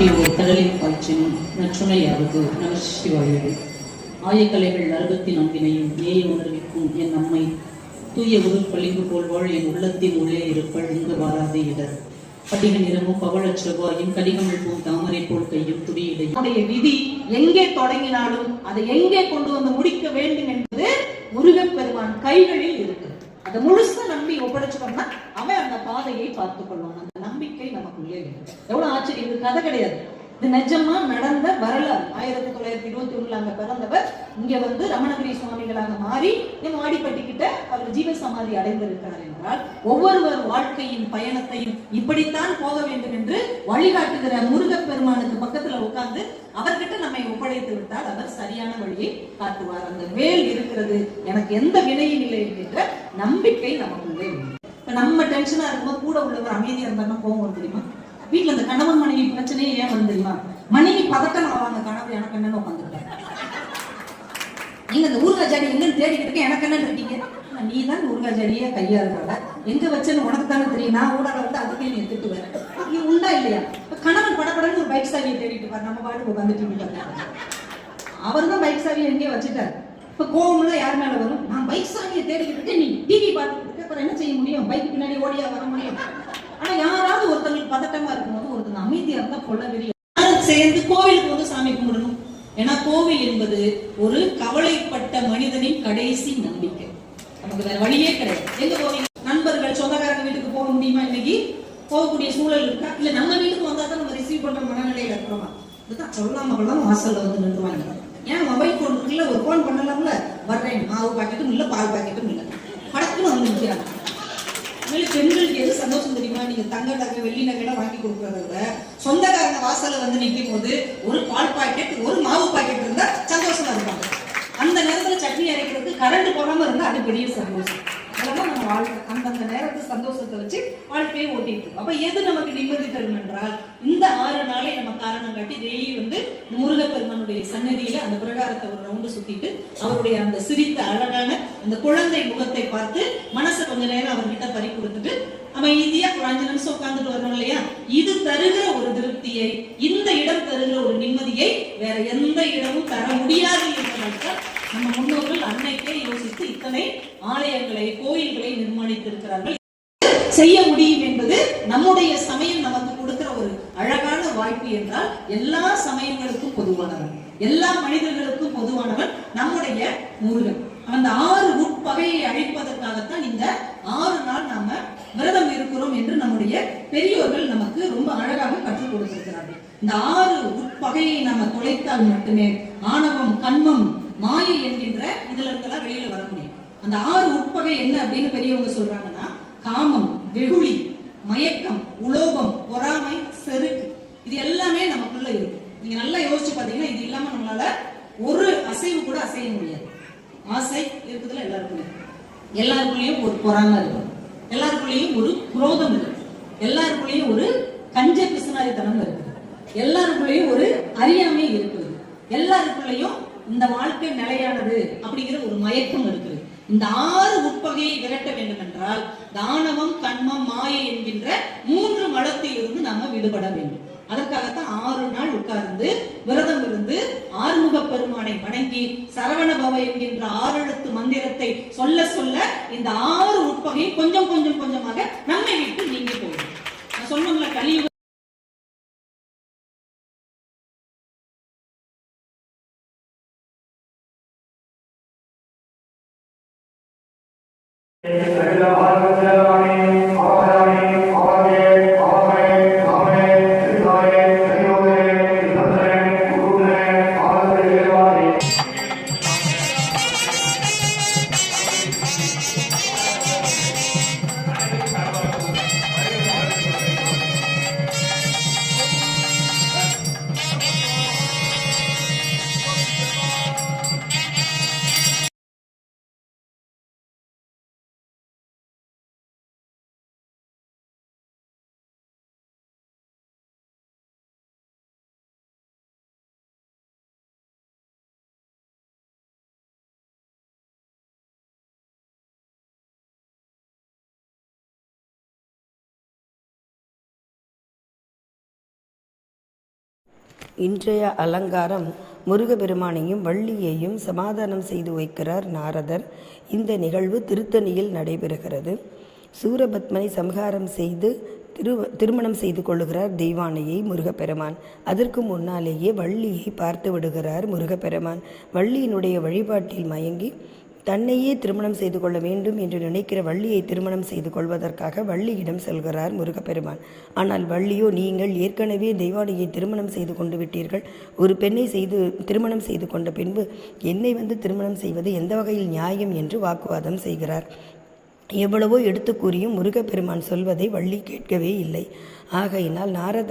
பாடி ஒரு கடலில் பாய்ச்சினும் நற்றுணையாவது நமசிவாயது ஆயக்கலைகள் அறுபத்தி நான்கினையும் ஏய உணர்விக்கும் என் அம்மை? தூய உருள் பளிங்கு போல்வாள் என் உள்ளத்தின் உள்ளே இருப்பள் இங்கு வாராதே இடர். படிக நிறமும் பவள செவ்வாயும் கடிகமிழ் பூ தாமரை போல் கையும் துடியிலை நம்முடைய விதி எங்கே தொடங்கினாலும் அதை எங்கே கொண்டு வந்து முடிக்க வேண்டும் என்பது முருகப்பெருமான் கைகளில் இருக்கு. அதை முழுசா நம்பி ஒப்படைச்சுக்கணும்னா அவன் அந்த பாதையை பார்த்துக் கொள்வான் அந்த நம்பிக்கை நமக்குள்ளே இருக்கு எவ்வளவு ஆச்சரியம் இது கதை கிடையாது. இது நிஜமா நடந்த வரலாறு. ஆயிரத்தி தொள்ளாயிரத்தி இருபத்தி ஒண்ணுல அங்க பிறந்தவர் இங்க வந்து ரமணகிரி சுவாமிகளாக மாறி நம்ம மாடிப்பட்டி கிட்ட அவர் ஜீவ சமாதி அடைந்திருக்கிறார் என்றால் ஒவ்வொருவர் வாழ்க்கையின் பயணத்தையும் இப்படித்தான் போக வேண்டும் என்று வழிகாட்டுகிற முருகப்பெருமானுக்கு பக்கத்துல உட்கார்ந்து அவர்கிட்ட நம்மை ஒப்படைத்து விட்டால் அவர் சரியான வழியை காட்டுவார். அந்த வேல் இருக்கிறது. எனக்கு எந்த வினையும் இல்லை என்கின்ற நம்பிக்கை நமக்குள்ளே உண்டு. நம்ம டென்ஷனா இருக்கும்போது கூட உள்ளவர் அமைதியா இருந்தாலும் கோவம் வரும் தெரியுமா? வீட்டுல இந்த கணவன் மனைவி பிரச்சனையே ஏன் வரும் தெரியுமா? மனைவி பதட்டம் ஆவாங்க கணவர் எனக்கு என்னன்னு உட்காந்துருக்காரு நீங்க இந்த ஊர்காஜாடி எங்கன்னு தேடிக்கிட்டு இருக்க எனக்கு என்னன்னு இருக்கீங்க? நீ தான் ஊர்காஜாடியே கையாளுறவ. எங்க வச்சேன்னு உனக்கு தானே தெரியும். நான் ஊடால வந்து அதுக்கே நீ திட்டு வரேன் நீ உண்டா இல்லையா? இப்ப கணவன் படப்படன்னு ஒரு பைக் சாவியை தேடிட்டு பாரு நம்ம பாட்டுக்கு உட்காந்து டிவி பார்த்தாங்க அவர் தான் பைக் சாவியை எங்கேயே வச்சுட்டாரு. இப்ப கோவம்லாம் யார் மேல வரும்? நான் பைக் சாவியை தேடிக்கிட்டு இருக்கேன் நீ டிவி பார்த்து அப்புறம் என்ன செய்ய முடியும்? பைக் பின்னாடி ஓடியா வர முடியும்? ஆனா யாராவது ஒருத்தவங்களுக்கு பதட்டமா இருக்கும்போது ஒருத்தங்க அமைதியா இருந்தா கொள்ள வெளியே சேர்ந்து கோவிலுக்கு வந்து சாமி கும்பிடணும். ஏன்னா கோவில் என்பது ஒரு கவலைப்பட்ட மனிதனின் கடைசி நம்பிக்கை. நமக்கு வேற வழியே கிடையாது. எங்க கோவில்? நண்பர்கள் சொந்தக்காரங்க வீட்டுக்கு போக முடியுமா இன்னைக்கு? போகக்கூடிய சூழல் இருக்கா? இல்ல நம்ம வீட்டுக்கு வந்தா தான் நம்ம ரிசீவ் பண்ற மனநிலையில இருக்கிறோமா? இதுதான் சொல்லாம கொள்ளாம வாசல்ல வந்து நின்றுவாங்க. ஏன் மொபைல் போன் இருக்குல்ல? ஒரு போன் பண்ணலாம்ல? வர்றேன். மாவு பாக்கெட்டும் இல்ல பால் பாக்கெட்டும் இல்ல. படத்துல வந்து உண்மையில பெண்களுக்கு எது சந்தோஷம் தெரியுமா? நீங்க தங்க நகை வெள்ளி நகைலாம் வாங்கி கொடுக்கறத விட சொந்தக்காரங்க வாசல்ல வந்து நிற்கும் போது ஒரு பால் பாக்கெட் ஒரு மாவு பாக்கெட் இருந்தா சந்தோஷமா இருப்பாங்க. அந்த நேரத்துல சட்னி அரைக்கிறதுக்கு கரண்ட் போகாம இருந்தா அது பெரிய சந்தோஷம். வாழ்க்கை அந்தந்த நேரத்து சந்தோஷத்தை வச்சு வாழ்க்கையை ஓட்டிட்டு இருக்கோம். அப்ப எது நமக்கு நிம்மதி தரும் என்றால் இந்த ஆறு நாளை நம்ம காரணம் காட்டி டெய்லி வந்து முருகப்பெருமானுடைய சன்னதியில அந்த பிரகாரத்தை ஒரு ரவுண்டு சுத்திட்டு அவருடைய அந்த சிரித்த அழகான அந்த குழந்தை முகத்தை பார்த்து மனசை கொஞ்ச நேரம் அவர்கிட்ட பறி கொடுத்துட்டு அமைதியா ஒரு அஞ்சு நிமிஷம் உட்கார்ந்துட்டு வரணும் இல்லையா? இது தருகிற ஒரு திருப்தியை இந்த இடம் தருகிற ஒரு நிம்மதியை வேற எந்த இடமும் தர முடியாது என்பதற்காக நம்ம முன்னோர்கள் அன்னைக்கே யோசித்து இத்தனை ஆலயங்களை கோயில்களை நிர்மாணித்திருக்கிறார்கள். செய்ய முடியும் என்பது நம்முடைய சமயம் நமக்கு கொடுக்கிற ஒரு அழகான வாய்ப்பு என்றால் எல்லா சமயங்களுக்கும் பொதுவானவன் எல்லா மனிதர்களுக்கும் பொதுவானவன் நம்முடைய முருகன் அந்த ஆறு உட்பகையை அழிப்பதற்காகத்தான் இந்த ஆறு நாள் நாம விரதம் இருக்கிறோம் என்று நம்முடைய பெரியோர்கள் நமக்கு ரொம்ப அழகாக கற்றுக் கொடுத்திருக்கிறார்கள். இந்த ஆறு உட்பகையை நாம தொலைத்தால் மட்டுமே ஆணவம் கண்மம் மாயை என்கின்ற இதுல இருந்தெல்லாம் வெளியில வர முடியும். அந்த ஆறு உட்பகை என்ன அப்படின்னு பெரியவங்க சொல்றாங்கன்னா காமம் வெகுளி மயக்கம் உலோபம் பொறாமை செருக்கு. இது எல்லாமே நமக்குள்ள இருக்கு. நீங்க நல்லா யோசிச்சு பாத்தீங்கன்னா இது இல்லாம நம்மளால ஒரு அசைவு கூட அசைய முடியாது. ஆசை இருக்குதுல எல்லாருக்குமே எல்லாருக்குள்ளேயும் ஒரு பொறாமை இருக்கும் எல்லாருக்குள்ளேயும் ஒரு குரோதம் இருக்கு. எல்லாருக்குள்ளேயும் ஒரு கஞ்ச பிசுனாரித்தனம் இருக்குது எல்லாருக்குள்ளேயும் ஒரு அறியாமை இருக்குது எல்லாருக்குள்ளேயும் இந்த வாழ்க்கை நிலையானது அப்படிங்கிற ஒரு மயக்கம் இருக்குது. இந்த ஆறு உட்பகையை விரட்ட வேண்டும் என்றால் தானவம் கண்மம் மாயை என்கின்ற மூன்று மலத்தில் இருந்து நாம விடுபட வேண்டும். அதற்காகத்தான் ஆறு நாள் உட்கார்ந்து விரதம் இருந்து ஆறுமுக பெருமானை வணங்கி சரவண பவ என்கின்ற ஆறெழுத்து மந்திரத்தை சொல்ல சொல்ல இந்த ஆறு உட்பகை கொஞ்சம் கொஞ்சம் கொஞ்சமாக நம்மை விட்டு நீங்கி போயிடும். நான் சொன்னோம்ல கலியுக Thank you. இன்றைய அலங்காரம் முருகப்பெருமானையும் வள்ளியையும் சமாதானம் செய்து வைக்கிறார் நாரதர். இந்த நிகழ்வு திருத்தணியில் நடைபெறுகிறது. சூரபத்மனை சம்ஹாரம் செய்து திரு திருமணம் செய்து கொள்ளுகிறார் தெய்வானையை முருகப்பெருமான். அதற்கு முன்னாலேயே வள்ளியை பார்த்து விடுகிறார் முருகப்பெருமான். வள்ளியினுடைய வழிபாட்டில் மயங்கி தன்னையே திருமணம் செய்து கொள்ள வேண்டும் என்று நினைக்கிற வள்ளியை திருமணம் செய்து கொள்வதற்காக வள்ளியிடம் செல்கிறார் முருகப்பெருமான். ஆனால் வள்ளியோ நீங்கள் ஏற்கனவே தெய்வானையை திருமணம் செய்து கொண்டு விட்டீர்கள். ஒரு பெண்ணை செய்து திருமணம் செய்து கொண்ட பின்பு என்னை வந்து திருமணம் செய்வது எந்த வகையில் நியாயம்? என்று வாக்குவாதம் செய்கிறார். எவ்வளவோ எடுத்து கூறியும் முருகப்பெருமான் சொல்வதை வள்ளி கேட்கவே இல்லை. ஆகையினால் நாரத